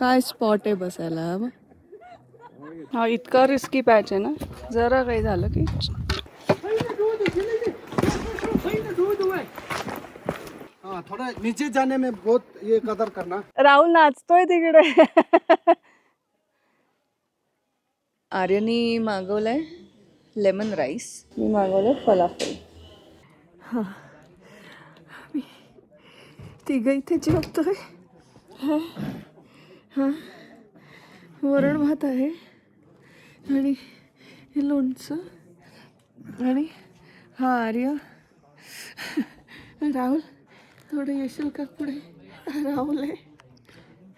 काय स्पॉट आहे बसायला. हा इतका रिस्की पॅच आहे ना? जरा काही झालं की? हाँ थोड़ा नीचे जाने में बहुत ये कदर करना. राहुल नाचतोय तिकडे. आर्यनी मागवलंय लेमन राईस मी मागवलं फलाफल. तिघं इथे जेवतोय. हा. वरण भात आहे. आणि हे लोणचं. आणि हा आर्य. राहुल थोडं येशील का पुढे? राहुल आहे.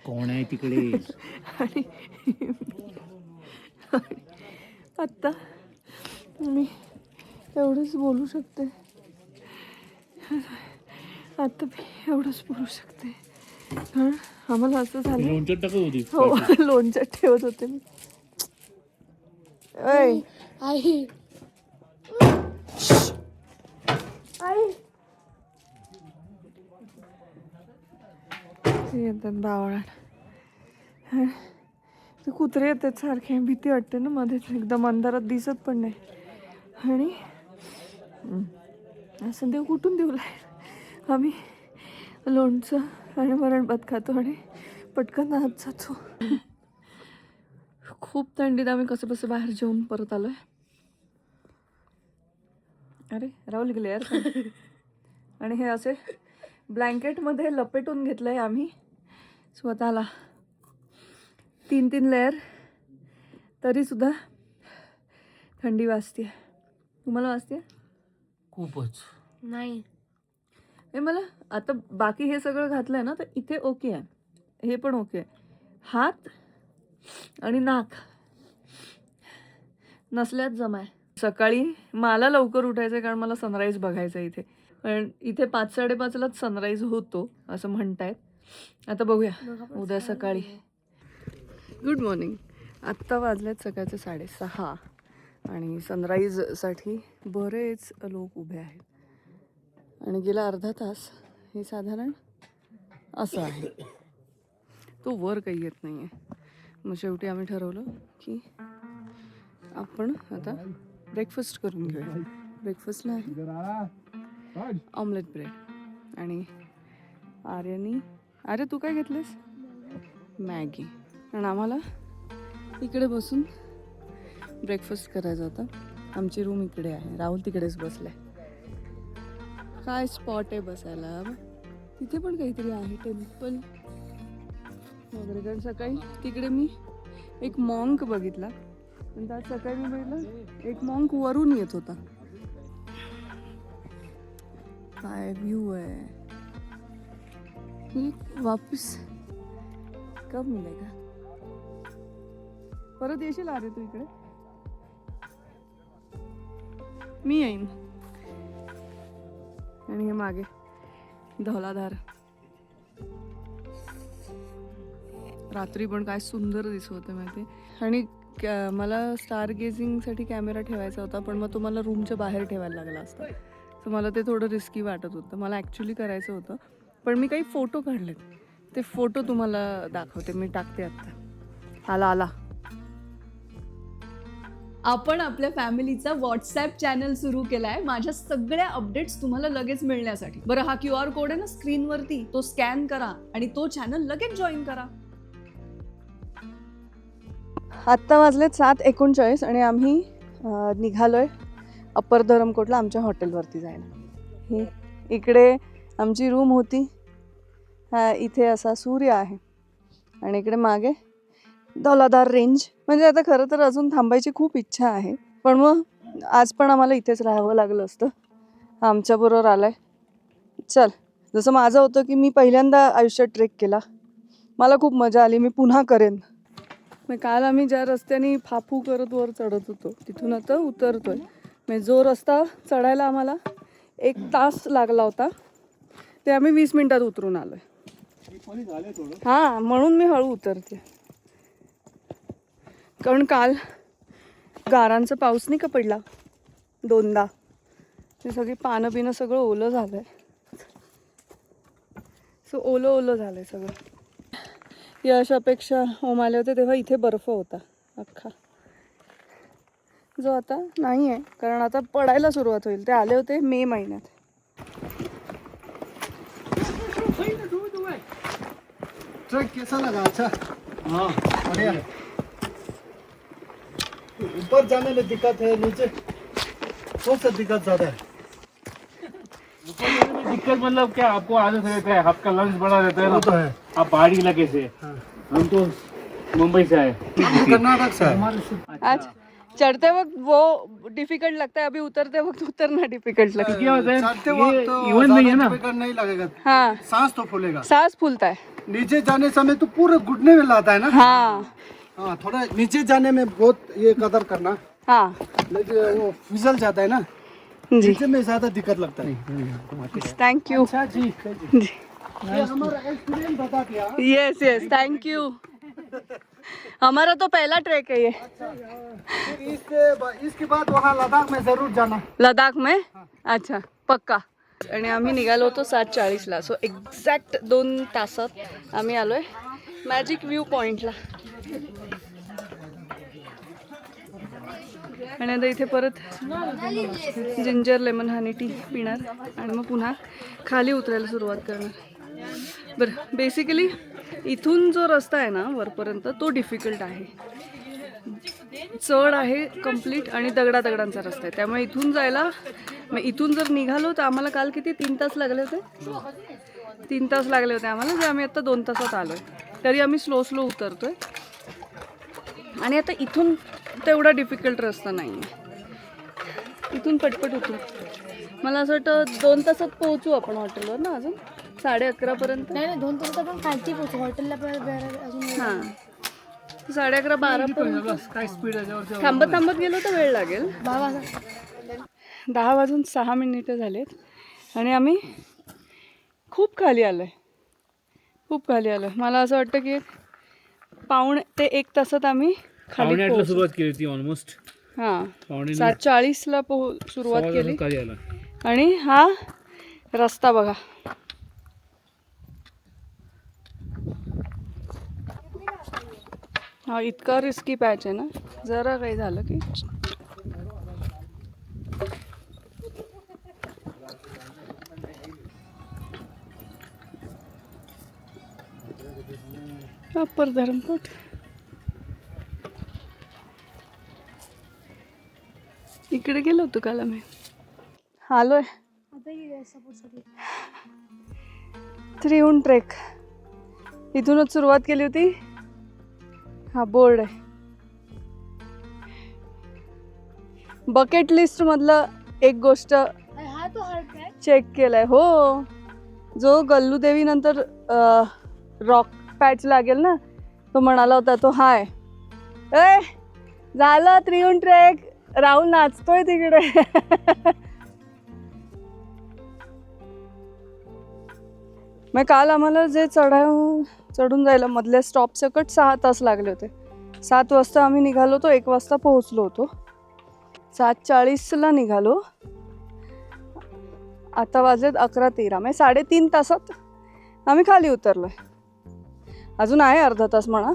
कोण आहे तिकडे? आणि आत्ता मी एवढंच बोलू शकते. आता मी एवढंच बोलू शकते. हां? आम्हाला असं झालं? लोणचं टाकत होती. हो लोणच्यात ठेवत होते मी. ऐ आई. ते येतात बावळात. हं. ते कुत्रे येतात सारखे. भीती वाटते ना मध्येच. एकदम अंधारात दिसत पण नाही. आणि? हं. असं देव कुठून देऊ आम्ही लोणचं आणि वरण भात खातो आणि पटकन आत जातो. खूप थंडीत आम्ही कसं बसं बाहेर जेवून परत आलोय. अरे राहुल गेले यार आणि हे असे ब्लँकेटमध्ये लपेटून घेतलं आहे आम्ही. स्वतःला. तीन तीन लेअर तरीसुद्धा थंडी वाजते तुम्हाला वाजते खूपच. नाही. हे मला आता बाकी हे सगळं घातलं आहे ना तर इथे ओके आहे. हे पण ओके आहे. हात आणि नाक नसल्यात जमाय. सकाळी मला लवकर उठायचं आहे कारण मला सनराईज बघायचं आहे इथे. पण इथे पाच साडेपाचलाच सनराईज होतो असं म्हणतायत. आता बघूया. उद्या सकाळी. गुड मॉर्निंग आत्ता वाजल्यात सकाळचे साडेसहा. आणि सनराईजसाठी बरेच लोक उभे आहेत. आणि गेला अर्धा तास हे साधारण असं आहे. तो वर काही येत नाही आहे मग शेवटी आम्ही ठरवलं की आपण आता ब्रेकफास्ट करून घेऊया. ब्रेकफास्टला आहे ऑमलेट ब्रेड आणि आर्यनी अरे तू काय घेतलंस? मॅगी. आणि आम्हाला इकडे बसून ब्रेकफास्ट करायचा होता. आमची रूम इकडे आहे. राहुल तिकडेच बसलाय. काय स्पॉट आहे बसायला? तिथे पण काहीतरी आहे टेम्पल वगैरे. कारण सकाळी तिकडे मी एक मॉन्क बघितला. पण त्यात सकाळी मी बघितलं एक मॉन्क वरून येत होता. काय व्यू आहे? ही वापस कब मिलेगा? परत येशील अरे तू इकडे? मी येईन. आणि हे मागे. धौलाधार रात्री पण काय सुंदर दिसत होतं माहिती आणि कॅ- मला स्टार गेझिंगसाठी कॅमेरा ठेवायचा होता पण मग तुम्हाला रूमच्या बाहेर ठेवायला लागला असता. तर मला ते थोडं रिस्की वाटत होतं. मला ॲक्च्युली करायचं होतं. पण मी काही फोटो काढलेत. ते फोटो तुम्हाला दाखवते. मी टाकते आत्ता. आला आला. आपण आपल्या फॅमिलीचा व्हॉट्सॲप चॅनल सुरू केलाय माझ्या सगळ्या अपडेट्स तुम्हाला लगेच मिळण्यासाठी. बरं हा क्यू आर कोड आहे ना स्क्रीनवरती? तो स्कॅन करा आणि तो चॅनल लगेच जॉईन करा. आत्ता वाजलेत सात एकोणचाळीस आणि आम्ही निघालोय अप्पर धरमकोटला आमच्या हॉटेलवरती जायला. ही इकडे आमची रूम होती. हा इथे असा सूर्य आहे. आणि इकडे मागे दौलादार रेंज म्हणजे आता खरं तर अजून थांबायची खूप इच्छा आहे. पण मग आज पण आम्हाला इथेच राहावं लागलं असतं. आमच्याबरोबर आमच्याबरोबर आलाय. चल जसं माझं होतं की मी पहिल्यांदा आयुष्यात ट्रेक केला. मला खूप मजा आली मी पुन्हा करेन. मग काल आम्ही ज्या रस्त्याने फाफू करत वर चढत होतो तिथून आता उतरतोय. म्हणजे जो रस्ता चढायला आम्हाला एक तास लागला होता ते आम्ही वीस मिनिटात उतरून आलोय. हा म्हणून मी हळू उतरते. कारण काल गारांचा पाऊस नाही का पडला? दोनदा. ते सगळी पानं बिनं सगळं ओलं झालंय. सो ओलं ओलं झालंय सगळं. यशापेक्षा ओम आले होते तेव्हा इथे बर्फ होता. अख्खा. जो आता नाही आहे कारण आता पडायला सुरुवात होईल. ते आले होते मे महिन्यात. ट्रैक ऊपर जाने में दिक्कत है नीचे कौन सा दिक्कत ज़्यादा है? दिक्कत मतलब क्या? आपको आदत रहता है आपका लंग्स बड़ा रहता है ना? तो है। आप पहाड़ी इलाके से। हाँ। हम तो मुंबई से आए। कर्नाटक से आज चढ़ते वक्त वो डिफ़िकल्ट लगता है अभी उतरते वक्त उतरना डिफ़िकल्ट लगता है। क्या चढ़ते वक्त तो इवन नहीं है ना? difficult नहीं लगेगा। हाँ। सांस तो फूलेगा। सांस फूलता है। नीचे जाने समय तो पूरे घुटने में लाता है ना? हाँ। हाँ थोड़ा नीचे जाने में बहुत ये कदर करना। हाँ। लेकिन वो फिसल जाता है ना। जी। नीचे में ज्यादा दिक्कत लगता है। थैंक यू अच्छा जी जी ये हमारा एक्सपीरियंस बता दिया। यस यस थैंक यू हमारा तो पहला ट्रैक है ये। फिर इसके इसके बाद वहाँ लद्दाख में जरूर जाना। लडाख में? अच्छा पक्का। आणि आम्ही निघालो होतो सात चाळीसला सो एक्झॅक्ट दोन तासात आम्ही आलो आहे मॅजिक व्ह्यू पॉईंटला आणि आता इथे परत जिंजर लेमन हनी टी पिणार. आणि मग पुन्हा खाली उतरायला सुरुवात करणार. बरं बेसिकली इथून जो रस्ता आहे ना वरपर्यंत तो डिफिकल्ट आहे. चढ आहे कंप्लीट आणि दगडा दगडांचा रस्ता आहे. त्यामुळे इथून जायला मग इथून जर निघालो तर आम्हाला काल किती? तीन तास लागले होते? तीन तास लागले होते आम्हाला जे आम्ही आता दोन तासात आलो आहे तरी आम्ही स्लो स्लो उतरतो आहे आणि आता इथून तेवढा डिफिकल्ट रस्ता नाही आहे इथून पटपट उतरू. मला असं वाटतं दोन तासात पोहोचू आपण हॉटेलवर ना अजून? साडे अकरापर्यंत नाही नाही दोन तासात आपण खालती पोहोचू. हॉटेलला हां. साडे अकरा बारापर्यंत काय स्पीड आहे थांबत थांबत गेलो तर वेळ लागेल. दहा वाजून सहा मिनिटं झालेत आणि आम्ही खूप खाली आलो आहे खूप खाली आलो मला असं वाटतं की पाऊण ते एक तासात आम्ही पावणे आठला. सुरुवात केली होती ऑलमोस्ट हां. सात चाळीसला पोह सुरुवात केली. खाली आला. आणि हा रस्ता बघा. हा इतका रिस्की पॅच आहे ना? जरा काही झालं की? अप्पर धरमकोट इकडे गेलो होतो काल आम्ही. आलोय. उन ट्रेक. इथूनच सुरुवात केली होती. हा बोर्ड आहे. बकेट लिस्ट मधलं एक गोष्ट आहे चेक केलाय. हो. जो गल्लू देवी नंतर रॉक पॅच लागेल ना तो म्हणाला होता तो हाय. ए झालं त्रिउंड ट्रेक. राहुल नाचतोय तिकडे. मग काल आम्हाला जे चढाव चढून जायला मधल्या स्टॉप सकट सहा तास लागले होते. सात वाजता आम्ही निघालो होतो एक वाजता पोहोचलो होतो. सात चाळीसला निघालो. आता वाजलेत अकरा तेरा म्हणजे साडेतीन तासात आम्ही खाली उतरलो आहे अजून आहे अर्धा तास म्हणा.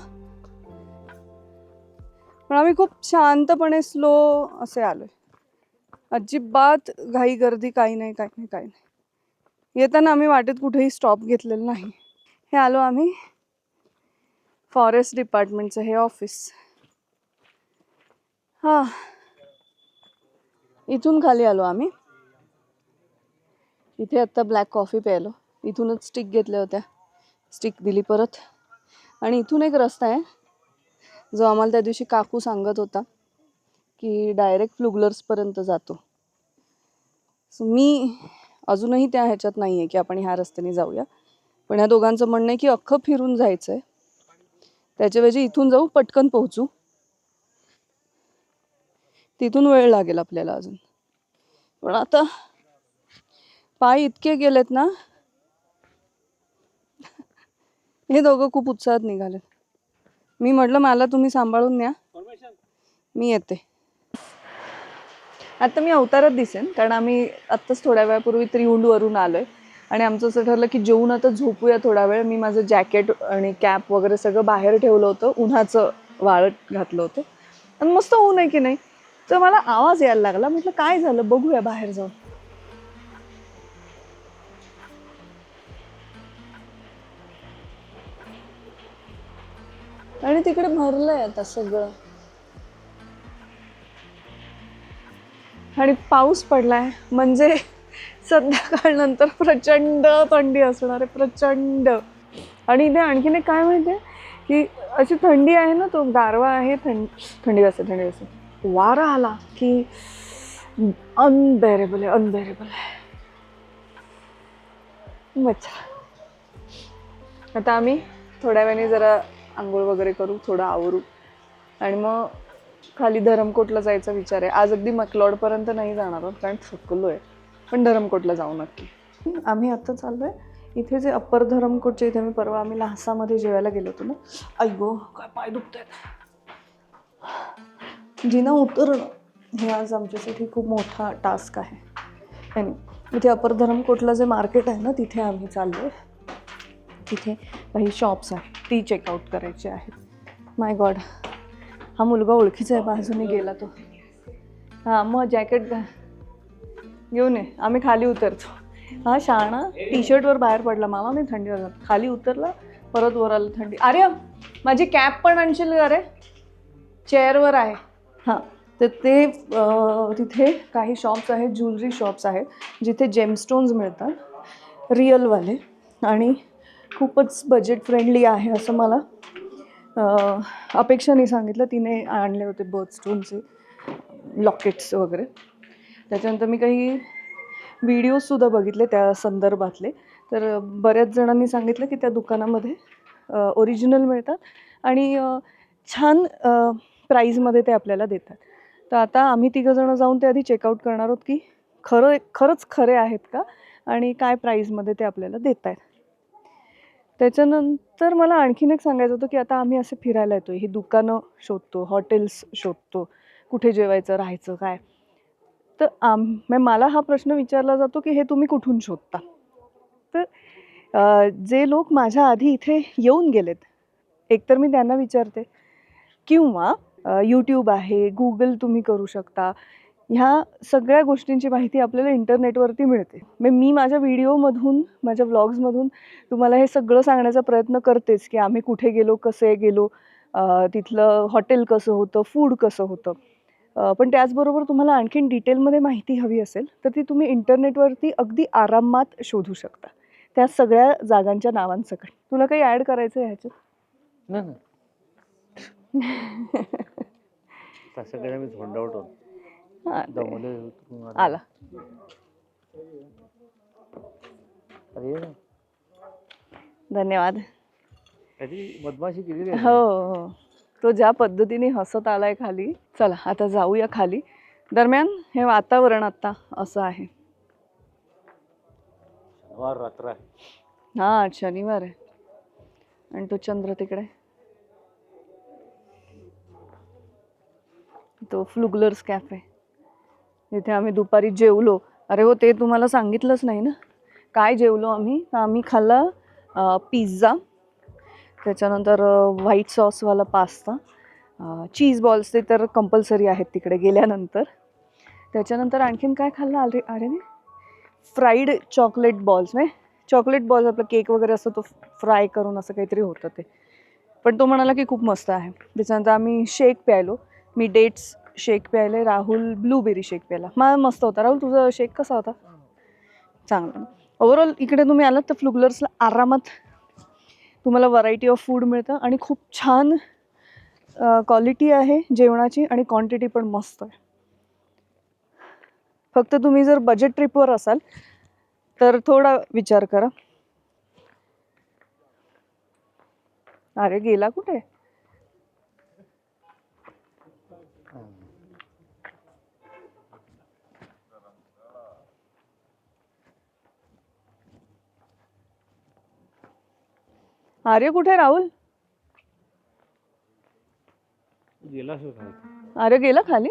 पण आम्ही खूप शांतपणे स्लो असे आलो आहे अजिबात घाई गर्दी काही नाही काही नाही काही नाही. येताना आम्ही वाटेत कुठेही स्टॉप घेतलेलं नाही. हे आलो आम्ही फॉरेस्ट डिपार्टमेंटचं हे ऑफिस हां. इथून खाली आलो आम्ही. इथे आत्ता ब्लॅक कॉफी प्यायलो. इथूनच स्टिक घेतल्या होत्या. स्टिक दिली परत. आणि इथून एक रस्ता आहे. जो आम्हाला त्या दिवशी काकू सांगत होता की डायरेक्ट फ्लुगलर्सपर्यंत जातो. सो मी अजूनही त्या ह्याच्यात नाही आहे की आपण ह्या रस्त्याने जाऊया. पण ह्या दोघांचं म्हणणं आहे की अख्खं फिरून जायचं आहे त्याच्याऐवजी इथून जाऊ पटकन पोहोचू. तिथून वेळ लागेल आपल्याला अजून. पण आता पाय इतके गेलेत ना हे दोघं खूप उत्साहात निघालेत. मी म्हटलं मला तुम्ही सांभाळून न्या. मी येते. आता मी अवतारात दिसेन कारण आम्ही आत्ताच थोड्या वेळापूर्वी त्रिउंडवरून आलोय. आणि आमचं असं ठरलं की जेवून आता झोपूया थोडा वेळ. मी माझं जॅकेट आणि कॅप वगैरे सगळं बाहेर ठेवलं होतं उन्हाचं वाळत घातलं होतं. आणि मस्त ऊन आहे की नाही? तर मला आवाज यायला लागला. म्हटलं काय झालं? बघूया बाहेर जाऊन. आणि तिकडे भरलंय आता सगळं. आणि पाऊस पडलाय. म्हणजे संध्याकाळनंतर प्रचंड थंडी असणार आहे प्रचंड. आणि इथे आणखीन एक काय माहितीये की अशी थंडी आहे ना तो गारवा आहे थंड थंडी असते थंडी असते वारा आला की अनबेरेबल आहे अनबेरेबल आहे. मच्छा आता आम्ही थोड्या वेळाने जरा आंघोळ वगैरे करू थोडं आवरू. आणि मग खाली धरमकोटला जायचा विचार आहे. आज अगदी मकलॉडपर्यंत नाही जाणार आहोत कारण थकलो आहे पण धरमकोटला जाऊ नक्की. आम्ही आत्ता चाललो आहे इथे जे अप्पर धरमकोटचे इथे मी परवा आम्ही लहासामध्ये जेवायला गेलो होतो ना. ऐगो काय पाय दुखत आहेत जिना उतरणं हे आज आमच्यासाठी खूप मोठा टास्क आहे. आणि इथे अपर धरमकोटला जे मार्केट आहे ना तिथे आम्ही चाललो आहे तिथे काही शॉप्स आहेत. ती चेकआउट करायची आहेत माय गॉड हा मुलगा ओळखीचा आहे बाजूने गेला तो. हां मग जॅकेट घा घेऊन ये. आम्ही खाली उतरतो. हा शाणा टी शर्टवर बाहेर पडला. मामा मी थंडी वाजत खाली उतरला परत वर आलं थंडी. अरे माझी कॅप पण आणशील का रे? चेअरवर आहे. हां तर ते तिथे काही शॉप्स आहेत ज्वेलरी शॉप्स आहेत जिथे जेमस्टोन्स मिळतात रिअलवाले आणि खूपच बजेट फ्रेंडली आहे असं मला अपेक्षाने सांगितलं. तिने आणले होते बर्डस्टोनचे लॉकेट्स वगैरे. त्याच्यानंतर मी काही व्हिडिओजसुद्धा बघितले त्या संदर्भातले. तर बऱ्याच जणांनी सांगितलं की त्या दुकानामध्ये ओरिजिनल मिळतात आणि छान प्राईजमध्ये ते आपल्याला देतात. तर आता आम्ही तिघंजणं जाऊन ते आधी चेकआउट करणार आहोत की खरं खरंच खरे आहेत का आणि काय प्राईजमध्ये ते आपल्याला देत आहेत त्याच्यानंतर मला आणखीन एक सांगायचं होतं की आता आम्ही असे फिरायला येतो ही दुकानं शोधतो हॉटेल्स शोधतो कुठे जेवायचं राहायचं काय? तर आम म्हणजे मला हा प्रश्न विचारला जातो की हे तुम्ही कुठून शोधता? तर जे लोक माझ्या आधी इथे येऊन गेलेत एकतर मी त्यांना विचारते. किंवा यूट्यूब आहे गुगल तुम्ही करू शकता. ह्या सगळ्या गोष्टींची माहिती आपल्याला इंटरनेटवरती मिळते. मग मी माझ्या व्हिडिओमधून माझ्या व्लॉग्समधून तुम्हाला हे सगळं सांगण्याचा प्रयत्न करतेच की आम्ही कुठे गेलो कसे गेलो तिथलं हॉटेल कसं होतं फूड कसं होतं. पण त्याचबरोबर तुम्हाला आणखीन डिटेलमध्ये माहिती हवी असेल तर ती तुम्ही इंटरनेटवरती अगदी आरामात शोधू शकता. त्या सगळ्या जागांच्या नावांसकट. तुला काही ॲड करायचं आहे ह्याच्यात तसं काय मी दमले आला अरे धन्यवाद मधमाशी केली हो हो. तो ज्या पद्धतीने हसत आलाय खाली चला आता जाऊया खाली. दरम्यान हे वातावरण आता असं आहे. शनिवार रात्र आहे. हा आज शनिवार आहे. आणि तो चंद्र तिकडे. तो फ्लुगलर्स कॅफे. जिथे आम्ही दुपारी जेवलो. अरे हो ते तुम्हाला सांगितलंच नाही ना? काय जेवलो आम्ही? तर आम्ही खाल्ला पिझ्झा. त्याच्यानंतर व्हाईट सॉसवाला पास्ता. चीज बॉल्स ते तर कंपल्सरी आहेत तिकडे गेल्यानंतर. त्याच्यानंतर आणखीन काय खाल्लं? अरे अरे नाही फ्राईड चॉकलेट बॉल्स नाही? चॉकलेट बॉल्स आपला केक वगैरे असतो तो फ्राय करून असं काहीतरी होतं ते. पण तो म्हणाला की खूप मस्त आहे. त्याच्यानंतर आम्ही शेक प्यायलो. मी डेट्स शेक प्यायले राहुल ब्लूबेरी शेक प्यायला मा मस्त होता. राहुल तुझा शेक कसा होता? चांगला. ओव्हरऑल इकडे तुम्ही आलात तर फ्लुगलर्सला आरामात तुम्हाला व्हरायटी ऑफ फूड मिळतं आणि खूप छान क्वालिटी आहे जेवणाची आणि क्वांटिटी पण मस्त आहे. फक्त तुम्ही जर बजेट ट्रिपवर असाल तर थोडा विचार करा. अरे गेला कुठे? आर्य कुठे राहुल? गेला असं काय आर्य गेला खाली?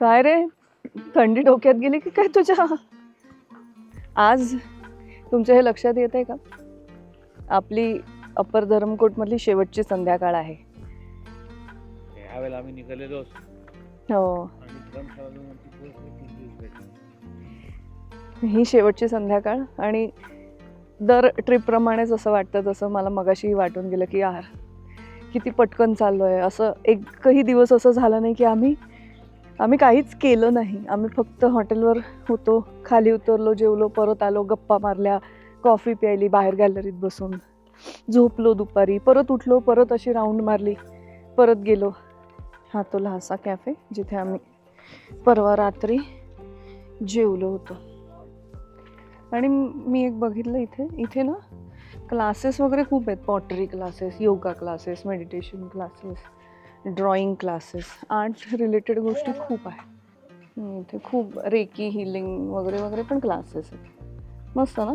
काय रे? थंडी डोक्यात गेली की काय तुझ्या? आज तुमच्या हे लक्षात येत आहे का? आपली अप्पर धरमकोटमधली शेवटची संध्याकाळ आहे. यावेळेला आम्ही निघालेलो हो. ही शेवटची संध्याकाळ आणि दर ट्रिपप्रमाणेच असं वाटतं तसं मला मगाशी वाटून गेलं की यार किती पटकन चाललो आहे असं एकही दिवस असं झालं नाही की आम्ही आम्ही काहीच केलं नाही. आम्ही फक्त हॉटेलवर होतो खाली उतरलो जेवलो परत आलो गप्पा मारल्या कॉफी प्यायली बाहेर गॅलरीत बसून. झोपलो दुपारी परत उठलो परत अशी राऊंड मारली परत गेलो. हा तो लहासा कॅफे जिथे आम्ही परवा रात्री जेवलो होतो. आणि मी एक बघितलं इथे इथे ना क्लासेस वगैरे खूप आहेत pottery classes yoga classes meditation classes drawing classes art related गोष्टी खूप आहेत. इथे खूप रेकी हिलिंग वगैरे वगैरे पण क्लासेस आहेत. मस्त ना?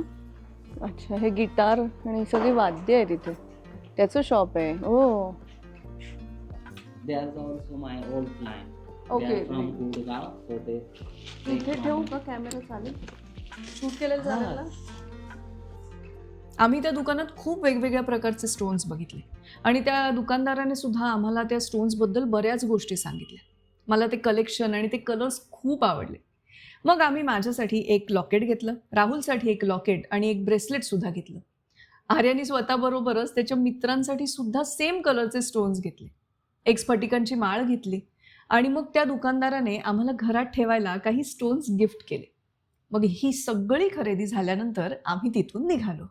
अच्छा हे गिटार आणि सगळी वाद्य आहेत इथे. त्याचं शॉप आहे. हो. They. इथे ठेवू का कॅमेरा चालेल शूट केलेलं ना आम्ही त्या दुकानात खूप वेगवेगळ्या प्रकारचे स्टोन्स बघितले. आणि त्या दुकानदाराने सुद्धा आम्हाला त्या स्टोन्सबद्दल बऱ्याच गोष्टी सांगितल्या. मला ते कलेक्शन आणि ते कलर्स खूप आवडले. मग आम्ही माझ्यासाठी एक लॉकेट घेतलं राहुलसाठी एक लॉकेट आणि एक ब्रेसलेट सुद्धा घेतलं. आर्यानी स्वतःबरोबरच त्याच्या मित्रांसाठी सुद्धा सेम कलरचे स्टोन्स घेतले. एक स्फटिकांची माळ घेतली आणि मग त्या दुकानदाराने आम्हाला घरात ठेवायला काही स्टोन्स गिफ्ट केले. मग ही सगळी खरेदी झाल्यानंतर आम्ही तिथून निघालो.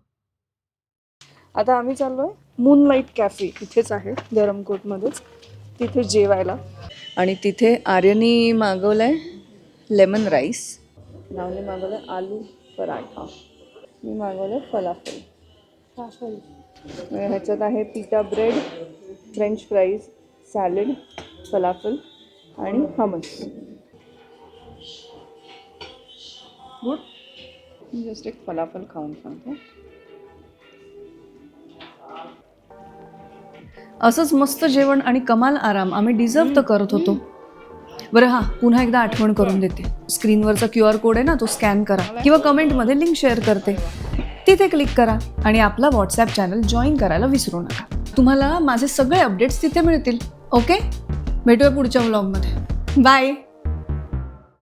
आता आम्ही चाललो आहे मूनलाईट कॅफे इथेच आहे धरमकोटमध्येच. तिथे जेवायला. आणि तिथे आर्यनी मागवलं आहे लेमन राईस नावने मागवलं आहे आलू पराठा. मी मागवलं आहे फलाफल. ह्याच्यात आहे pita bread french fries salad falafel. आणि हमस गुड जस्ट एक फलाफल खाऊन सांगते. असंच मस्त जेवण आणि कमाल आराम आम्ही डिझर्व तर करत होतो. बरं हां पुन्हा एकदा आठवण करून देते. स्क्रीनवरचा क्यू आर कोड आहे ना तो स्कॅन करा. किंवा कमेंटमध्ये लिंक शेअर करते. तिथे क्लिक करा आणि आपला व्हॉट्सॲप चॅनल जॉईन करायला विसरू नका. तुम्हाला माझे सगळे अपडेट्स तिथे मिळतील. ओके? भेटूया पुढच्या व्लॉगमध्ये बाय